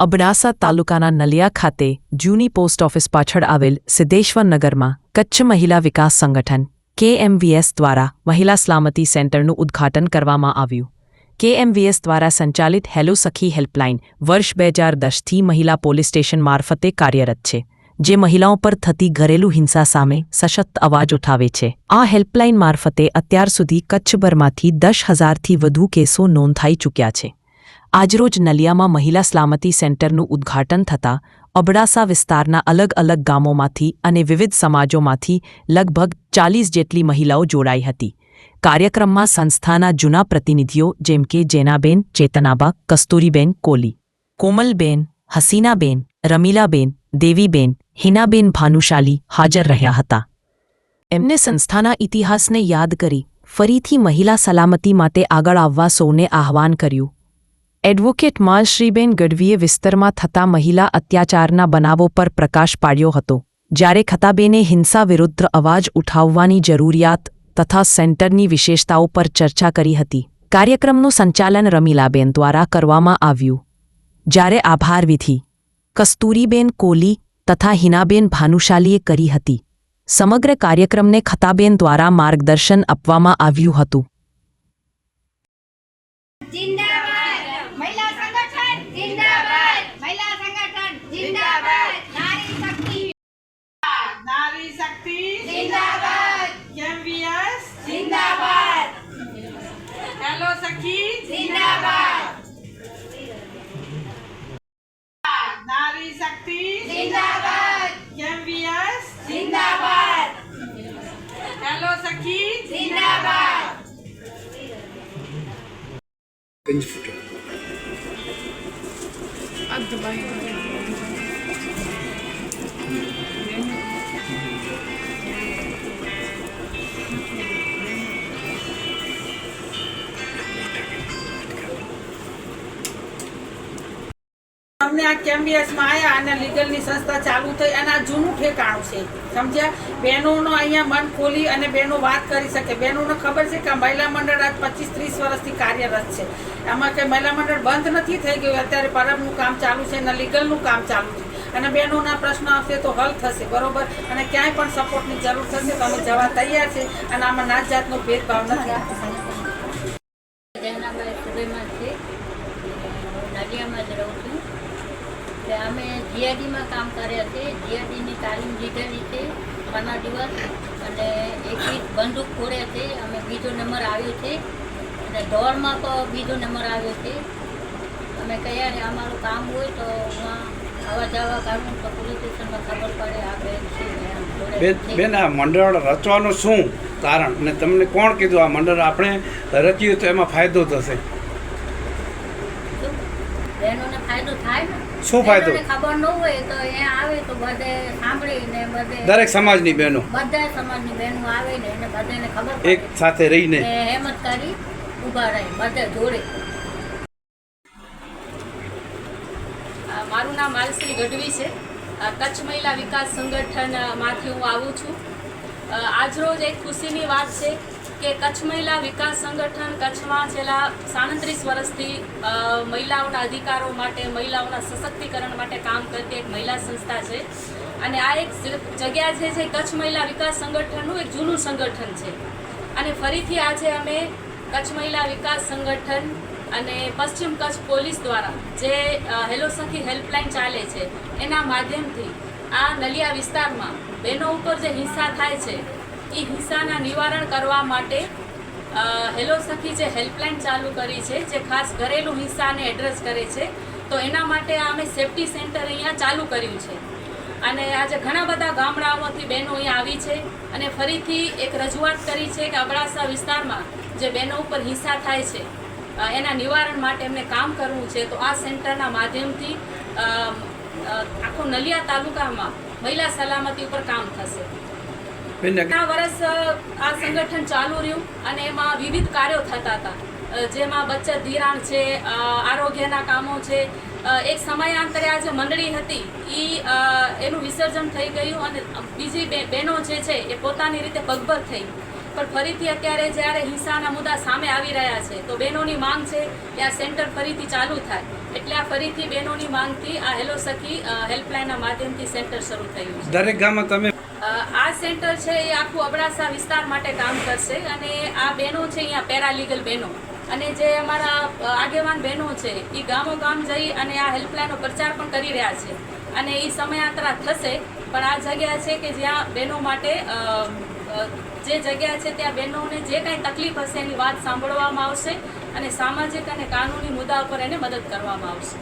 અબડાસા તાલુકાના નલિયા ખાતે જૂની પોસ્ટ ઓફિસ પાછળ આવેલ સિદ્ધેશ્વર નગરમાં કચ્છ મહિલા વિકાસ સંગઠન કેએમવીએસ દ્વારા મહિલા સલામતી સેન્ટરનું ઉદ્ઘાટન કરવામાં આવ્યું. કેએમવીએસ દ્વારા સંચાલિત હેલો સખી હેલ્પલાઇન વર્ષ બે હજાર દસથી મહિલા પોલીસ સ્ટેશન મારફતે કાર્યરત છે, જે મહિલાઓ પર થતી ઘરેલુ હિંસા સામે સશક્ત અવાજ ઉઠાવે છે. આ હેલ્પલાઇન મારફતે અત્યાર સુધી કચ્છભરમાંથી દસ હજારથી વધુ કેસો નોંધાઈ ચૂક્યા છે. આજરોજ નલિયામાં મહિલા સલામતી સેન્ટરનું ઉદ્ઘાટન થતાં અબડાસા વિસ્તારના અલગ અલગ ગામોમાંથી અને વિવિધ સમાજોમાંથી લગભગ ચાલીસ જેટલી મહિલાઓ જોડાઈ હતી. કાર્યક્રમમાં સંસ્થાના જૂના પ્રતિનિધિઓ જેમ કે જેનાબેન, ચેતનાબા, કસ્તુરીબેન, કોલી, કોમલબેન, હસીનાબેન, રમીલાબેન, દેવીબેન, હિનાબેન ભાનુશાલી હાજર રહ્યા હતા. એમને સંસ્થાના ઇતિહાસને યાદ કરી ફરીથી મહિલા સલામતી માટે આગળ આવવા સૌને આહવાન કર્યું. એડવોકેટ માલશ્રીબેન ગઢવીએ વિસ્તરમાં થતા મહિલા અત્યાચારના બનાવો પર પ્રકાશ પાડ્યો હતો, જ્યારે ખતાબેને હિંસા વિરુદ્ધ અવાજ ઉઠાવવાની જરૂરિયાત તથા સેન્ટરની વિશેષતાઓ પર ચર્ચા કરી હતી. કાર્યક્રમનું સંચાલન રમીલાબેન દ્વારા કરવામાં આવ્યું. જ્યારે આભાર વિધિ કસ્તુરીબેન કોલી તથા હિનાબેન ભાનુશાલીએ કરી હતી, સમગ્ર કાર્યક્રમને ખતાબેન દ્વારા માર્ગદર્શન આપવામાં આવ્યું હતું. જિંદાબાદ. મહિલા સંગઠન જિંદાબાદ. નારી શક્તિ. નારી શક્તિ. જિંદાબાદ. કેમ્પિયસ જિંદાબાદ. હેલો સખી. જિંદાબાદ. નારી શક્તિ. જિંદાબાદ. કેમ્પિયસ જિંદાબાદ. હેલો સખી. જિંદાબાદ. At Dubai. અમને આ કેમ્બિયસમાં આવ્યા અને લીગલની સંસ્થા ચાલુ થઈ અને આ જૂનું ઠેકાણું છે. સમજ્યા? બહેનોનો અહીંયા મન ખોલી અને બહેનો વાત કરી શકે. બહેનોને ખબર છે કે મહિલા મંડળ આજ પચીસ ત્રીસ વર્ષથી કાર્યરત છે. આમાં કે મહિલા મંડળ બંધ નથી થઈ ગયું? અત્યારે પરબનું કામ ચાલુ છે અને લીગલનું કામ ચાલુ છે. અને બહેનોના પ્રશ્નો આવશે તો હલ થશે, બરોબર? અને ક્યાંય પણ સપોર્ટની જરૂર થશે તો અમે જવા તૈયાર છે અને આમાં નાત જાતનો ભેદભાવ નથી. સુલેમાન જ રહું છું. એટલે અમે જીઆઈડીમાં કામ કર્યા છે. જીઆઈડીની તાલીમ લીધેલી છે પંદર દિવસ. અને એક બંદૂક ફોડ્યા છે. અમે બીજો નંબર આવ્યો છે. અને દોડમાં તો બીજો નંબર આવ્યો છે. અમે કયા ને અમારું કામ હોય તો હું આવવા જવા કાઢું તો પોલીસ સ્ટેશનમાં ખબર પડે આ બેન છે બેન બેન આ મંડળ રચવાનું શું કારણ? અને તમને કોણ કીધું આ મંડળ? આપણે રચ્યું તો એમાં ફાયદો થશે? બહેનોને ફાયદો થાય ને? શું ફાયદો? ખબર ન હોય તો એ આવે તો બધે સાંભળીને બધે દરેક સમાજની બહેનો. બધા સમાજની બહેનો આવે ને એને બધાને ખબર એક સાથે રહીને. હેમત કરી ઊભા રહે બધે જોડે. મારું નામ માલશ્રી ગઢવી છે. કચ્છ મહિલા વિકાસ સંગઠનમાંથી હું આવું છું. આજરોજ એક ખુશીની વાત છે. કે કચ્છ મહિલા વિકાસ સંગઠન કચ્છમાં છેલ્લા સાડત્રીસ વર્ષથી મહિલાઓના અધિકારો માટે, મહિલાઓના સશક્તિકરણ માટે કામ કરતી એક મહિલા સંસ્થા છે. અને આ એક જગ્યા છે જે કચ્છ મહિલા વિકાસ સંગઠનનું એક જૂનું સંગઠન છે. અને ફરીથી આજે અમે કચ્છ મહિલા વિકાસ સંગઠન અને પશ્ચિમ કચ્છ પોલીસ દ્વારા જે હેલો સખી હેલ્પલાઇન ચાલે છે, એના માધ્યમથી આ નલિયા વિસ્તારમાં બહેનો ઉપર જે હિંસા થાય છે એ હિંસાના નિવારણ કરવા માટે હેલો સખી જે હેલ્પલાઇન ચાલુ કરી છે, જે ખાસ ઘરેલું હિંસાને એડ્રેસ કરે છે, તો એના માટે અમે સેફટી સેન્ટર અહીંયા ચાલુ કર્યું છે. અને આજે ઘણા બધા ગામડાઓમાંથી બહેનો અહીંયા આવી છે અને ફરીથી એક રજૂઆત કરી છે કે અબડાસા વિસ્તારમાં જે બહેનો ઉપર હિંસા થાય છે એના નિવારણ માટે એમને કામ કરવું છે, તો આ સેન્ટરના માધ્યમથી આખો નલિયા તાલુકામાં મહિલા સલામતી ઉપર કામ થશે. ઘણા વર્ષ આ સંગઠન ચાલુ રહ્યું અને એમાં વિવિધ કાર્યો થતા હતા. જેમાં બચત ધિરાણ છે આરોગ્યના કામો છે. એક સમયાંતરે આ જે મંડળી હતી. એ એનું વિસર્જન થઈ ગયું અને બીજી બે- બહેનો જે છે એ પોતાની રીતે પગભર થઈ. પણ ફરીથી અત્યારે જ્યારે હિંસાના મુદ્દા સામે આવી રહ્યા છે તો બહેનોની માંગ છે કે આ સેન્ટર ફરીથી ચાલુ થાય. એટલે આ ફરીથી બહેનોની માંગથી આ હેલો સખી હેલ્પલાઇનના માધ્યમથી સેન્ટર શરૂ થયું દરેક ગામમાં તમે આ સેન્ટર છે એ આખું અબડાસા વિસ્તાર માટે કામ કરશે અને આ બહેનો છે અહીંયા, પેરાલીગલ બહેનો. અને જે અમારા આગેવાન બહેનો છે, એ ગામો ગામ જઈ અને આ હેલ્પલાઇનનો પ્રચાર પણ કરી રહ્યા છે. અને એ સમયાંતરા થશે, પણ આ જગ્યા છે કે જ્યાં બહેનો માટે જે જગ્યા છે ત્યાં બહેનોને જે કાંઈ તકલીફ હશે એની વાત સાંભળવામાં આવશે અને સામાજિક અને કાનૂની મુદ્દા ઉપર એને મદદ કરવામાં આવશે.